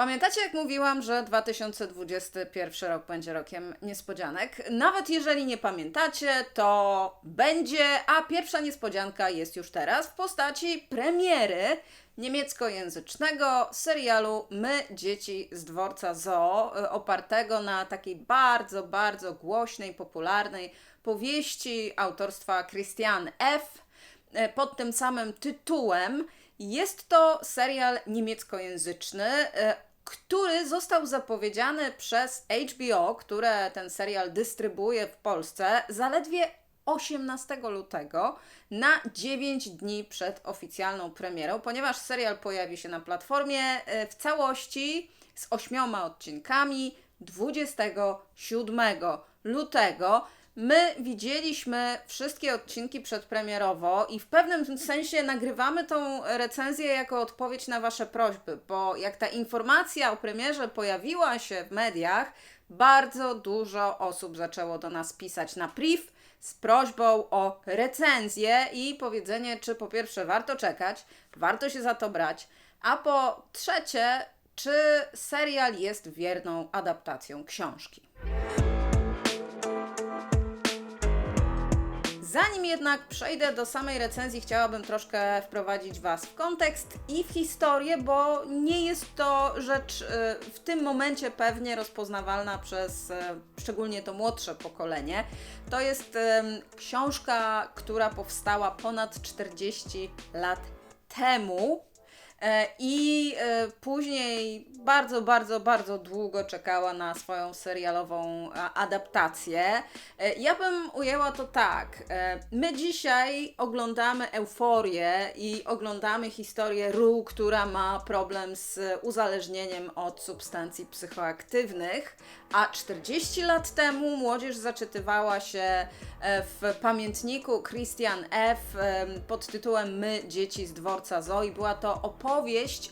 Pamiętacie, jak mówiłam, że 2021 rok będzie rokiem niespodzianek? Nawet jeżeli nie pamiętacie, to będzie, a pierwsza niespodzianka jest już teraz w postaci premiery niemieckojęzycznego serialu My, dzieci z dworca Zoo, y, opartego na takiej bardzo, bardzo głośnej, popularnej powieści autorstwa Christian F. y, pod tym samym tytułem. Jest to serial niemieckojęzyczny, y, który został zapowiedziany przez HBO, które ten serial dystrybuuje w Polsce zaledwie 18 lutego na 9 dni przed oficjalną premierą, ponieważ serial pojawi się na platformie e, w całości z ośmioma odcinkami 27 lutego. My widzieliśmy wszystkie odcinki przedpremierowo i w pewnym sensie nagrywamy tą recenzję jako odpowiedź na Wasze prośby, bo jak ta informacja o premierze pojawiła się w mediach, bardzo dużo osób zaczęło do nas pisać na priv z prośbą o recenzję i powiedzenie, czy po pierwsze warto czekać, warto się za to brać, a po trzecie, czy serial jest wierną adaptacją książki. Zanim jednak przejdę do samej recenzji, chciałabym troszkę wprowadzić Was w kontekst i w historię, bo nie jest to rzecz y, w tym momencie pewnie rozpoznawalna przez y, szczególnie to młodsze pokolenie. To jest książka, która powstała ponad 40 lat temu. E, I e, później bardzo, bardzo, bardzo długo czekała na swoją serialową a, adaptację. E, Ja bym ujęła to tak. e, My dzisiaj oglądamy euforię i oglądamy historię Ru, która ma problem z uzależnieniem od substancji psychoaktywnych, a 40 lat temu młodzież zaczytywała się e, w pamiętniku Christian F. pod tytułem My, dzieci z dworca Zoi. Była to opowieść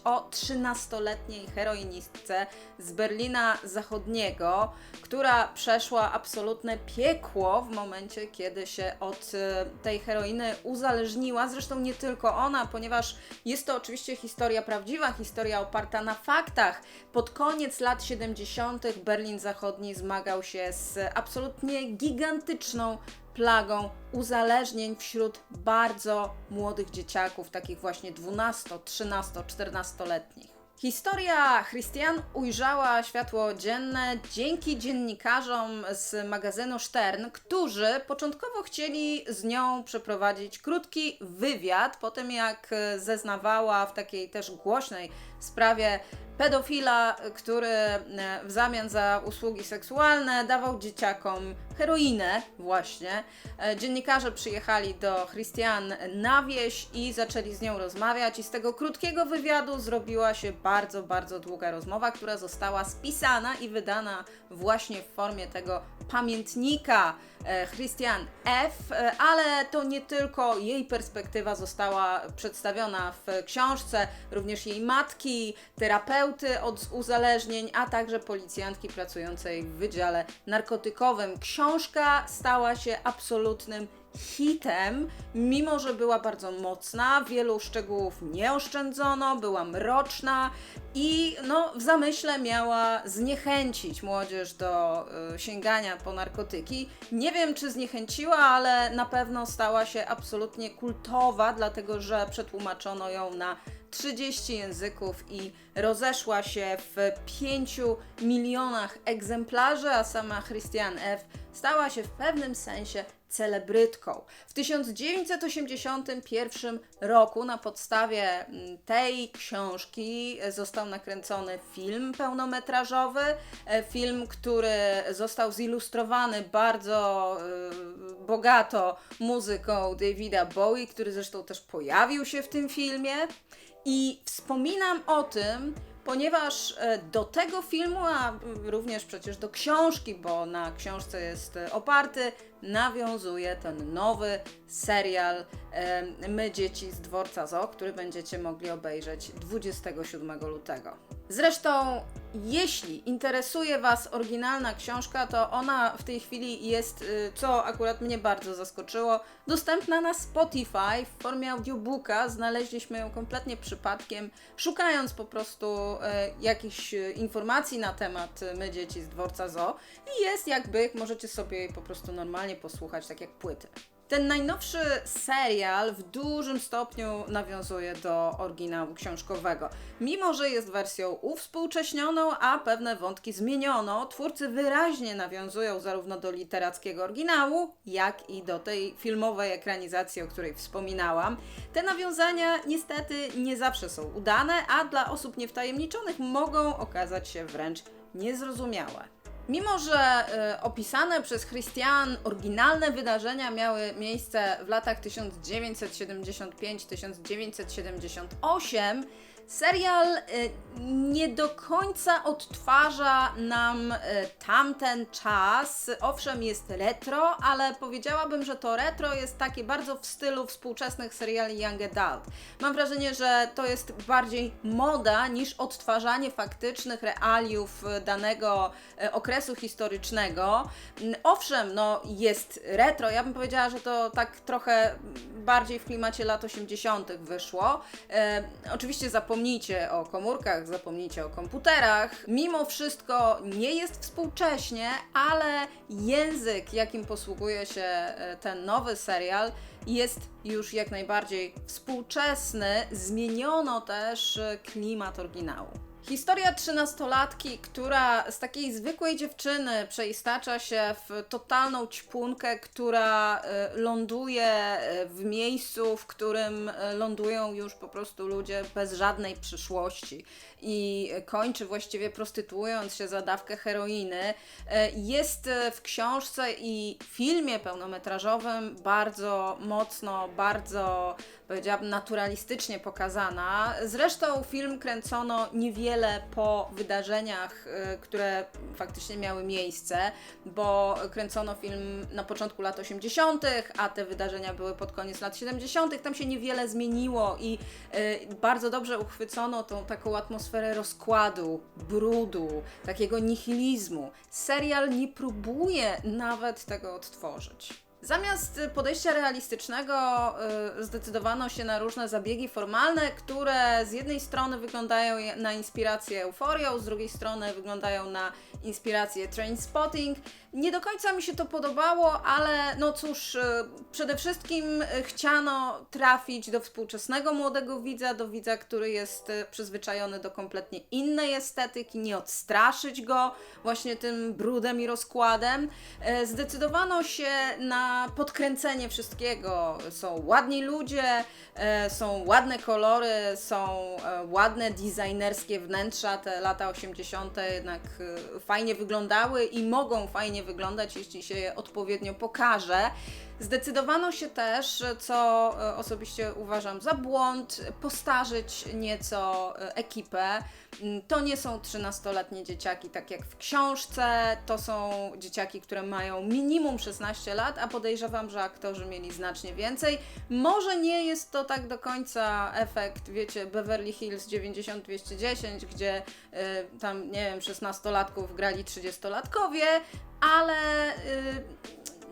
o 13-letniej heroinistce z Berlina Zachodniego, która przeszła absolutne piekło w momencie, kiedy się od e, tej heroiny uzależniła. Zresztą nie tylko ona, ponieważ jest to oczywiście historia prawdziwa, historia oparta na faktach. Pod koniec lat 70. Berlin Zachodni zmagał się z absolutnie gigantyczną plagą uzależnień wśród bardzo młodych dzieciaków, takich właśnie 12, 13, 14-letnich. Historia Christian ujrzała światło dzienne dzięki dziennikarzom z magazynu Stern, którzy początkowo chcieli z nią przeprowadzić krótki wywiad po tym, jak zeznawała w takiej też głośnej sprawie pedofila, który e, w zamian za usługi seksualne dawał dzieciakom heroinę właśnie. E, Dziennikarze przyjechali do Christian na wieś i zaczęli z nią rozmawiać i z tego krótkiego wywiadu zrobiła się bardzo, bardzo długa rozmowa, która została spisana i wydana właśnie w formie tego pamiętnika e, Christian F., ale to nie tylko jej perspektywa została przedstawiona w książce, również jej matki, terapeuty od uzależnień, a także policjantki pracującej w Wydziale Narkotykowym. Książka stała się absolutnym hitem, mimo że była bardzo mocna, wielu szczegółów nie oszczędzono, była mroczna i no, w zamyśle miała zniechęcić młodzież do y, sięgania po narkotyki. Nie wiem, czy zniechęciła, ale na pewno stała się absolutnie kultowa, dlatego że przetłumaczono ją na 30 języków i rozeszła się w 5 milionach egzemplarzy, a sama Christian F. stała się w pewnym sensie celebrytką. W 1981 roku na podstawie mm, tej książki został nakręcony film pełnometrażowy, e, film, który został zilustrowany bardzo e, bogato muzyką Davida Bowie, który zresztą też pojawił się w tym filmie. I wspominam o tym, ponieważ e, do tego filmu, a również przecież do książki, bo na książce jest e, oparty, nawiązuje ten nowy serial e, My Dzieci z Dworca Zoo, który będziecie mogli obejrzeć 27 lutego. Zresztą Jeśli interesuje Was oryginalna książka, to ona w tej chwili jest, y, co akurat mnie bardzo zaskoczyło, dostępna na Spotify w formie audiobooka. Znaleźliśmy ją kompletnie przypadkiem, szukając po prostu y, jakichś y, informacji na temat y, My Dzieci z Dworca Zoo. I jest jakby, możecie sobie jej po prostu normalnie posłuchać, tak jak płyty. Ten najnowszy serial w dużym stopniu nawiązuje do oryginału książkowego. Mimo, że jest wersją uwspółcześnioną, a pewne wątki zmieniono, twórcy wyraźnie nawiązują zarówno do literackiego oryginału, jak i do tej filmowej ekranizacji, o której wspominałam. Te nawiązania niestety nie zawsze są udane, a dla osób niewtajemniczonych mogą okazać się wręcz niezrozumiałe. Mimo, że e, opisane przez Christian oryginalne wydarzenia miały miejsce w latach 1975-1978, serial e, nie do końca odtwarza nam e, tamten czas. Owszem, jest retro, ale powiedziałabym, że to retro jest takie bardzo w stylu współczesnych seriali Young Adult. Mam wrażenie, że to jest bardziej moda niż odtwarzanie faktycznych realiów e, danego okresu historycznego. Owszem, no jest retro, ja bym powiedziała, że to tak trochę bardziej w klimacie lat 80. wyszło. E, oczywiście zapomnijcie o komórkach, zapomnijcie o komputerach. Mimo wszystko nie jest współcześnie, ale język, jakim posługuje się e, ten nowy serial, jest już jak najbardziej współczesny. Zmieniono też e, klimat oryginału. Historia trzynastolatki, która z takiej zwykłej dziewczyny przeistacza się w totalną ćpunkę, która e, ląduje e, w miejscu, w którym e, lądują już po prostu ludzie bez żadnej przyszłości i kończy właściwie prostytuując się za dawkę heroiny. Jest w książce i filmie pełnometrażowym bardzo mocno, bardzo powiedziałabym naturalistycznie pokazana. Zresztą film kręcono niewiele po wydarzeniach, e, które faktycznie miały miejsce, bo kręcono film na początku lat 80., a te wydarzenia były pod koniec lat 70. Tam się niewiele zmieniło i e, bardzo dobrze uchwycono tą taką atmosferę rozkładu, brudu, takiego nihilizmu. Serial nie próbuje nawet tego odtworzyć. Zamiast y, podejścia realistycznego y, zdecydowano się na różne zabiegi formalne, które z jednej strony wyglądają na inspirację Euforią, z drugiej strony wyglądają na inspirację Trainspotting. Nie do końca mi się to podobało, ale no cóż, y, przede wszystkim chciano trafić do współczesnego młodego widza, do widza, który jest przyzwyczajony do kompletnie innej estetyki, nie odstraszyć go właśnie tym brudem i rozkładem. Zdecydowano się na podkręcenie wszystkiego. Są ładni ludzie, e, są ładne kolory, są e, ładne designerskie wnętrza. Te lata 80. jednak e, fajnie wyglądały i mogą fajnie wyglądać, jeśli się je odpowiednio pokaże. Zdecydowano się też, co e, osobiście uważam za błąd, postarzyć nieco e, ekipę. Mm, To nie są 13-letnie dzieciaki, tak jak w książce. To są dzieciaki, które mają minimum 16 lat, a podejrzewam, że aktorzy mieli znacznie więcej. Może nie jest to tak do końca efekt, wiecie, Beverly Hills 90-210, gdzie y, tam, nie wiem, 16-latków grali 30-latkowie, ale. Y,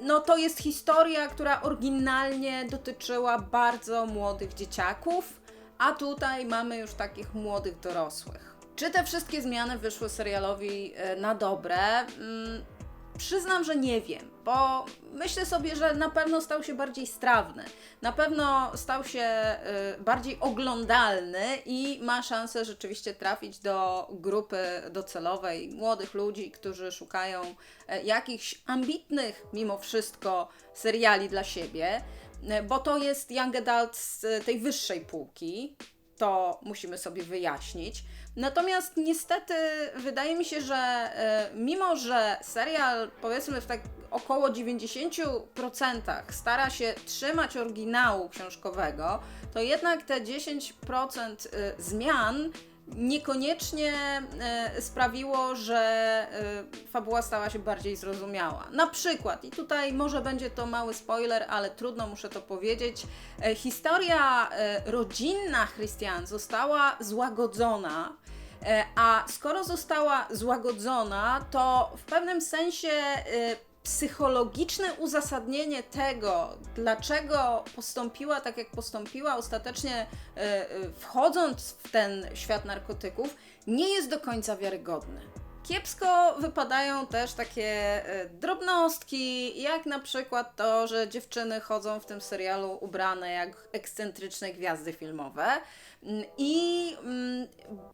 no to jest historia, która oryginalnie dotyczyła bardzo młodych dzieciaków, a tutaj mamy już takich młodych dorosłych. Czy te wszystkie zmiany wyszły serialowi e, na dobre? Przyznam, że nie wiem, bo myślę sobie, że na pewno stał się bardziej strawny. Na pewno stał się y, bardziej oglądalny i ma szansę rzeczywiście trafić do grupy docelowej młodych ludzi, którzy szukają e, jakichś ambitnych mimo wszystko seriali dla siebie, e, bo to jest young adult z tej wyższej półki. To musimy sobie wyjaśnić. Natomiast niestety wydaje mi się, że e, mimo, że serial powiedzmy w tak około 90% stara się trzymać oryginału książkowego, to jednak te 10% e, zmian niekoniecznie e, sprawiło, że e, fabuła stała się bardziej zrozumiała. Na przykład, i tutaj może będzie to mały spoiler, ale trudno muszę to powiedzieć, e, historia rodzinna Christian została złagodzona A skoro została złagodzona, to w pewnym sensie psychologiczne uzasadnienie tego, dlaczego postąpiła tak, jak postąpiła, ostatecznie e, e, wchodząc w ten świat narkotyków, nie jest do końca wiarygodne. Kiepsko wypadają też takie e, drobnostki, jak na przykład to, że dziewczyny chodzą w tym serialu ubrane jak ekscentryczne gwiazdy filmowe. Mm, I mm,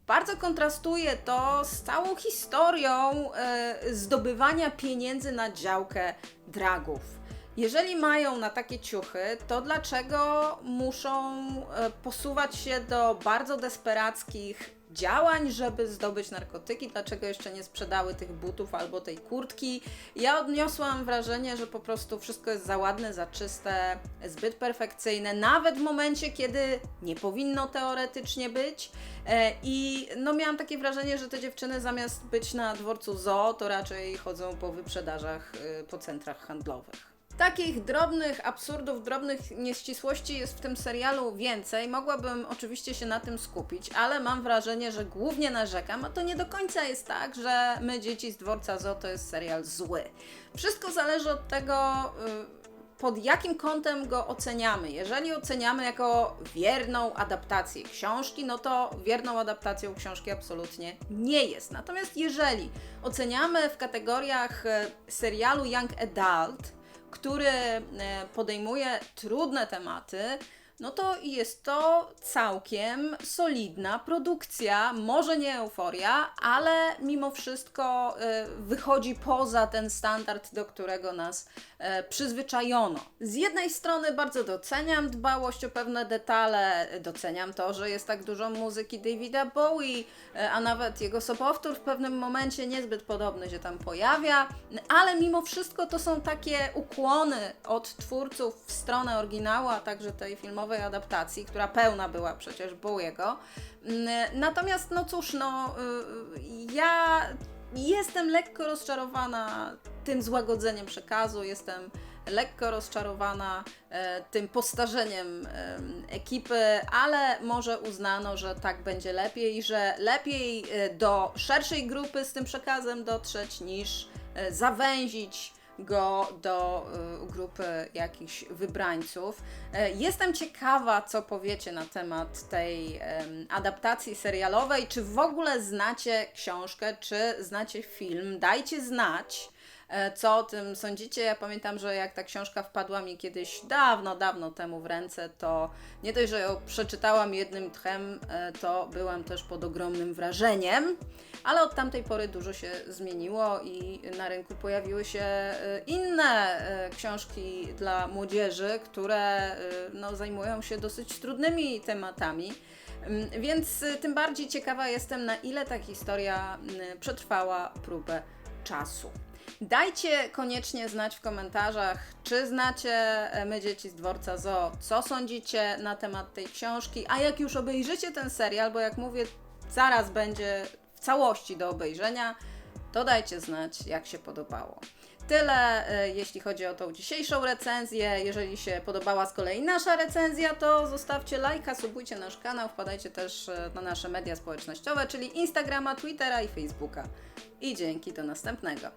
bardzo kontrastuje to z całą historią e, zdobywania pieniędzy na działkę dragów. Jeżeli mają na takie ciuchy, to dlaczego muszą e, posuwać się do bardzo desperackich działań, żeby zdobyć narkotyki? Dlaczego jeszcze nie sprzedały tych butów albo tej kurtki? Ja odniosłam wrażenie, że po prostu wszystko jest za ładne, za czyste, zbyt perfekcyjne, nawet w momencie, kiedy nie powinno teoretycznie być. E, I no miałam takie wrażenie, że te dziewczyny zamiast być na dworcu zoo, to raczej chodzą po wyprzedażach, y, po centrach handlowych. Takich drobnych absurdów, drobnych nieścisłości jest w tym serialu więcej. Mogłabym oczywiście się na tym skupić, ale mam wrażenie, że głównie narzekam, a to nie do końca jest tak, że my dzieci z dworca Zo to jest serial zły. Wszystko zależy od tego, y, pod jakim kątem go oceniamy. Jeżeli oceniamy jako wierną adaptację książki, no to wierną adaptacją książki absolutnie nie jest. Natomiast jeżeli oceniamy w kategoriach e, serialu Young Adult, który e, podejmuje trudne tematy, no to jest to całkiem solidna produkcja. Może nie euforia, ale mimo wszystko e, wychodzi poza ten standard, do którego nas przyzwyczajono. Z jednej strony bardzo doceniam dbałość o pewne detale, doceniam to, że jest tak dużo muzyki Davida Bowie, e, a nawet jego sobowtór w pewnym momencie niezbyt podobny się tam pojawia, ale mimo wszystko to są takie ukłony od twórców w stronę oryginału, a także tej filmowej adaptacji, która pełna była przecież Bowiego. Mm, Natomiast, no cóż, no, ja jestem lekko rozczarowana tym złagodzeniem przekazu, jestem lekko rozczarowana e, tym postarzeniem e, ekipy, ale może uznano, że tak będzie lepiej, że lepiej e, do szerszej grupy z tym przekazem dotrzeć niż e, zawęzić go do y, grupy jakichś wybrańców. E, Jestem ciekawa, co powiecie na temat tej adaptacji serialowej. Czy w ogóle znacie książkę, czy znacie film? Dajcie znać. E, Co o tym sądzicie? Ja pamiętam, że jak ta książka wpadła mi kiedyś dawno, dawno temu w ręce, to nie dość, że ją przeczytałam jednym tchem, e, to byłam też pod ogromnym wrażeniem. Ale od tamtej pory dużo się zmieniło i na rynku pojawiły się e, inne książki dla młodzieży, które no, zajmują się dosyć trudnymi tematami. Mm, Więc tym bardziej ciekawa jestem, na ile ta historia przetrwała próbę czasu. Dajcie koniecznie znać w komentarzach, czy znacie e, My Dzieci z Dworca Zoo, co sądzicie na temat tej książki, a jak już obejrzycie ten serial, bo jak mówię, zaraz będzie w całości do obejrzenia, to dajcie znać, jak się podobało. Tyle, e, jeśli chodzi o tą dzisiejszą recenzję. Jeżeli się podobała z kolei nasza recenzja, to zostawcie lajka, subujcie nasz kanał, wpadajcie też e, na nasze media społecznościowe, czyli Instagrama, Twittera i Facebooka. I dzięki, do następnego.